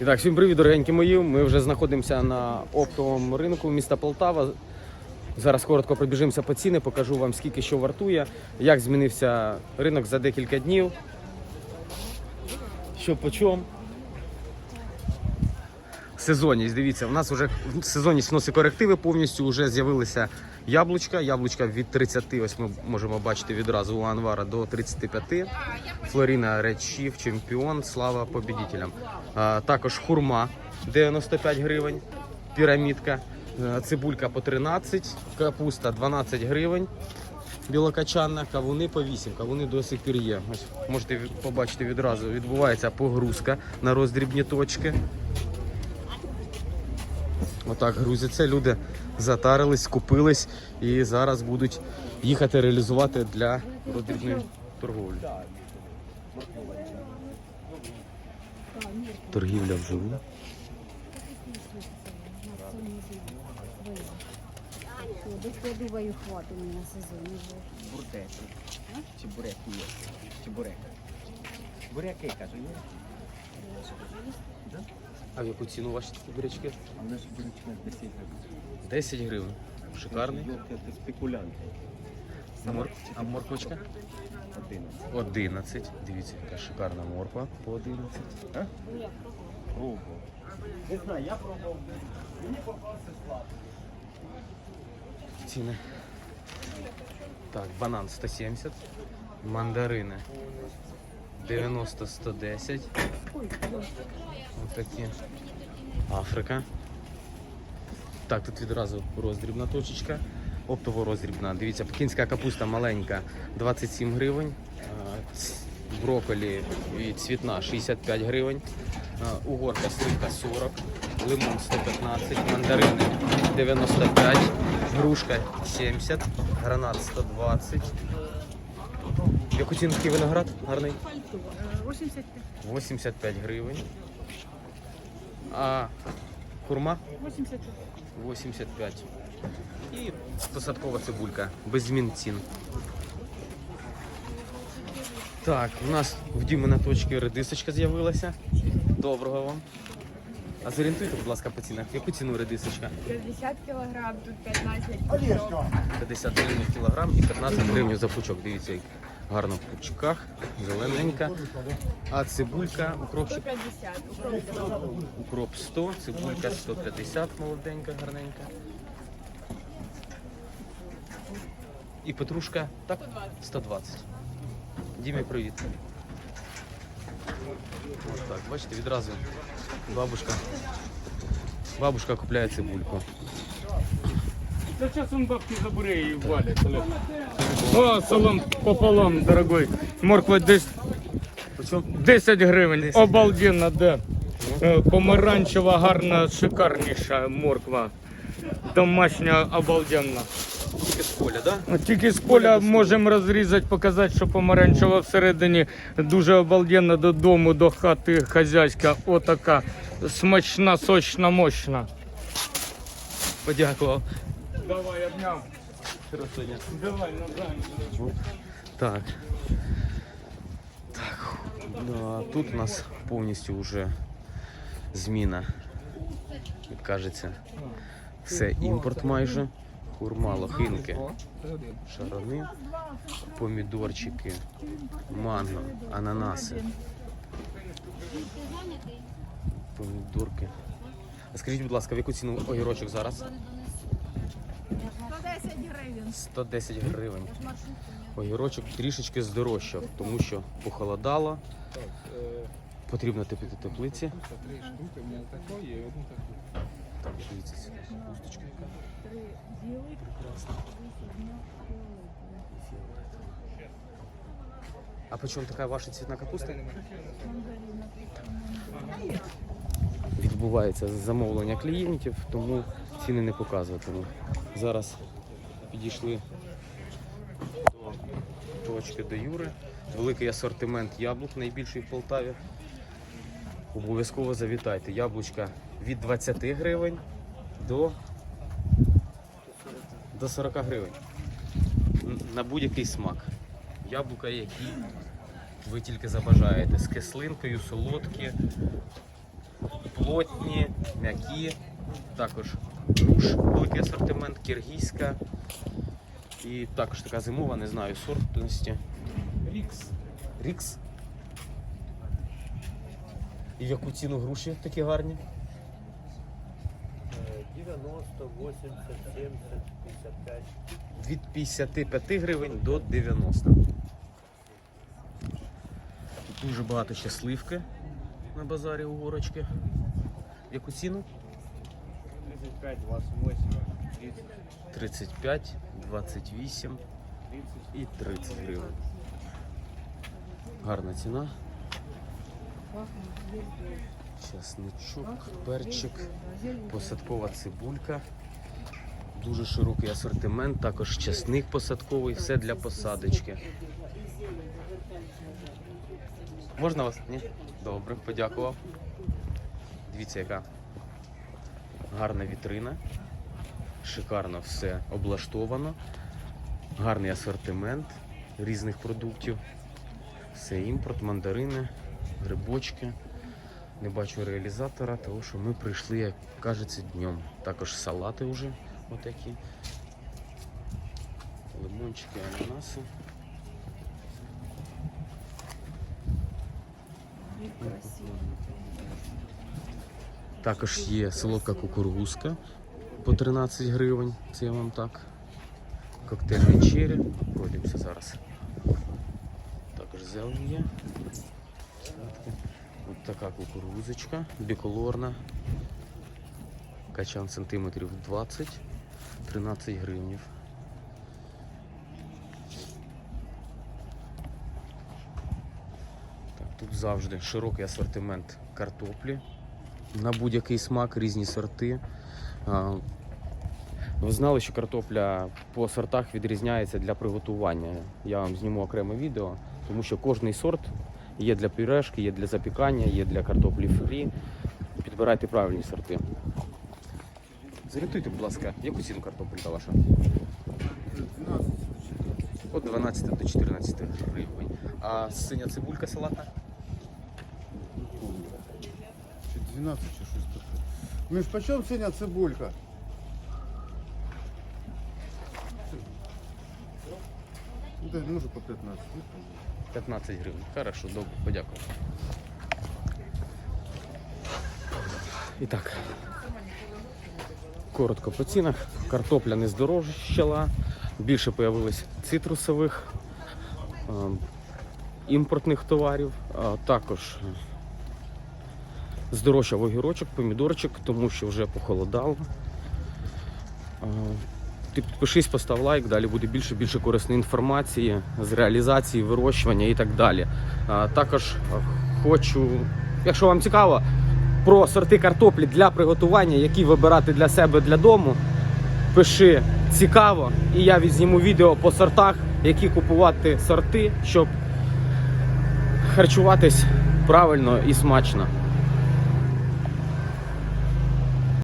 І так, всім привіт, дорогенькі мої. Ми вже знаходимося на оптовому ринку міста Полтава. Зараз коротко пробіжимося по ціни, покажу вам скільки що вартує, як змінився ринок за декілька днів. Що по чому. Сезонність, дивіться, у нас вже сезонність вносить корективи повністю, вже з'явилися яблучка. Яблучка від 30, ось ми можемо бачити відразу у Анвара до 35. Флоріна Редшіф, чемпіон, слава побідітелям. Також хурма 95 гривень, пірамідка, цибулька по 13, капуста 12 гривень. Білокачанна, кавуни по 8, кавуни до сих пір є. Ось можете побачити відразу, відбувається погрузка на роздрібні точки. Отак грузяться, люди затарились, скупились і зараз будуть їхати реалізувати для роздрібної торговлі. Торгівля вживу. Я думаю, хватить мені на сезон. не. Бурдеки. Чи буряки є? Чи? Буряки, кажу, є? А в яку ціну ваші такі бурячки? А в нас бурячки 10 гривень. 10 гривень. Шикарний. Це спекулянти. Мор... А морквочка? 11. 11. Дивіться, яка шикарна морква по 11. А? Пробував. Не знаю, я пробував. Мені попався слаб. Ціни. Так, банан 170, мандарини 90-110. Ось такі. Африка. Так, тут відразу роздрібна точечка. Оптово роздрібна. Дивіться, пекінська капуста маленька 27 гривень. А, ц- Брокколі і цвітна 65 гривень. Угорка сливка 40, лимон 115, мандарини 95, грушка 70, гранат 120. Яку ціну виноград гарний? 85. 85 гривень. А хурма 85. 85. І посадкова цибулька, без змін цін. Так, у нас в Діми на точці редисочка з'явилася. Доброго вам. А зорієнтуйте, будь ласка, по цінах. Яку ціну редисочка? 50 кілограм, тут 15 пучок. 50 гривень кілограм і 15 гривень за пучок. Дивіться, гарно в пучках, зелененька. А цибулька, укропчик 150. укроп Укроп 100, цибулька 150, молоденька, гарненька. І петрушка так? 120. Дімі, привіт. Ось так, бачите, відразу бабушка. Бабушка купляє цибульку. Да сейчас он бабки за бурей валит. О, салон пополам, дорогой. Морква десь 10 гривень. 10 Обалденно, да. Е, Помаранчева, гарна, шикарніша морква. Домашня, обалденна. Тільки з поля. Да? Тільки з поля можемо розрізати, показати, що помаранчева всередині дуже обалденна додому, до хати хазяйська. Отака смачна, сочна, мощна. Подякував. Давай, обняв. Красуня. Давай, назад. Так. Так. Да, тут у нас повністю вже зміна. Як кажеться, все імпорт майже. Хурма, лохинки, шарони, помідорчики, манго, ананаси. Помідорки. Скажіть, будь ласка, в яку ціну огірочок зараз? 110 гривень. 110 гривень. Огірочок трішечки здорожчав, тому що похолодало. Потрібно тепити теплиці. Так, дивіться, капусточка яка. Прекрасна. А по чому така ваша цвітна капуста? Відбувається замовлення клієнтів, тому ціни не показуватиму. Зараз підійшли до точки до Юри. Великий асортимент яблук, найбільший в Полтаві. Обов'язково завітайте. Яблучка від 20 гривень до, до 40 гривень. На будь-який смак. Яблука, які ви тільки забажаєте. З кислинкою, солодкі, плотні, м'які. Також груш, великий асортимент, киргизька. І також така зимова, не знаю, сортності. Рікс. Рікс. І в яку ціну груші такі гарні? 90, 80, 70, 55. Від 55 гривень до 90. Тут дуже багато ще сливки на базарі у горочки. В яку ціну? 35, 28, 30, 35, 28 30. і 30 гривень. Гарна ціна. Часничок, перчик, посадкова цибулька. Дуже широкий асортимент, також часник посадковий, все для посадочки. Можна вас? Ні? Добре, подякував. Дивіться, яка гарна вітрина. Шикарно все облаштовано. Гарний асортимент різних продуктів. Все імпорт, мандарини, грибочки. Не бачу реалізатора, тому що ми прийшли, як кажеться, днем. Також салати вже отакі. Лимончики, ананаси. Також є солодка кукурузка по 13 гривень. Це я вам так. Коктейльний чері. Пройдемося зараз. Також зелень є. Ось така кукурузочка, біколорна. Качан сантиметрів 20, 13 гривнів. Так, тут завжди широкий асортимент картоплі на будь-який смак, різні сорти. Ви знали, що картопля по сортах відрізняється для приготування. Я вам зніму окреме відео, тому що кожний сорт є для пюрешки, є для запікання, є для картоплі фрі. Підбирайте правильні сорти. Зорієнтуйте, будь ласка, яку ціну картопелька ваша? От 12 до 14 гривень. А синя цибулька салатна? Чи 12 чи щось таке. Між почем синя цибулька? Ну, дай, може по 15. ну, 15 гривень. Хорошо, добре, подякую. І так. Коротко по цінах. Картопля не здорожчала, більше появилось цитрусових, е, імпортних товарів, а також здорожчав огірочок, помідорчик, тому що вже похолодало. Ти підпишись, постав лайк, далі буде більше більше корисної інформації з реалізації, вирощування і так далі. Також хочу, якщо вам цікаво, про сорти картоплі для приготування, які вибирати для себе для дому, пиши цікаво, і я відзніму відео по сортах, які купувати сорти, щоб харчуватись правильно і смачно.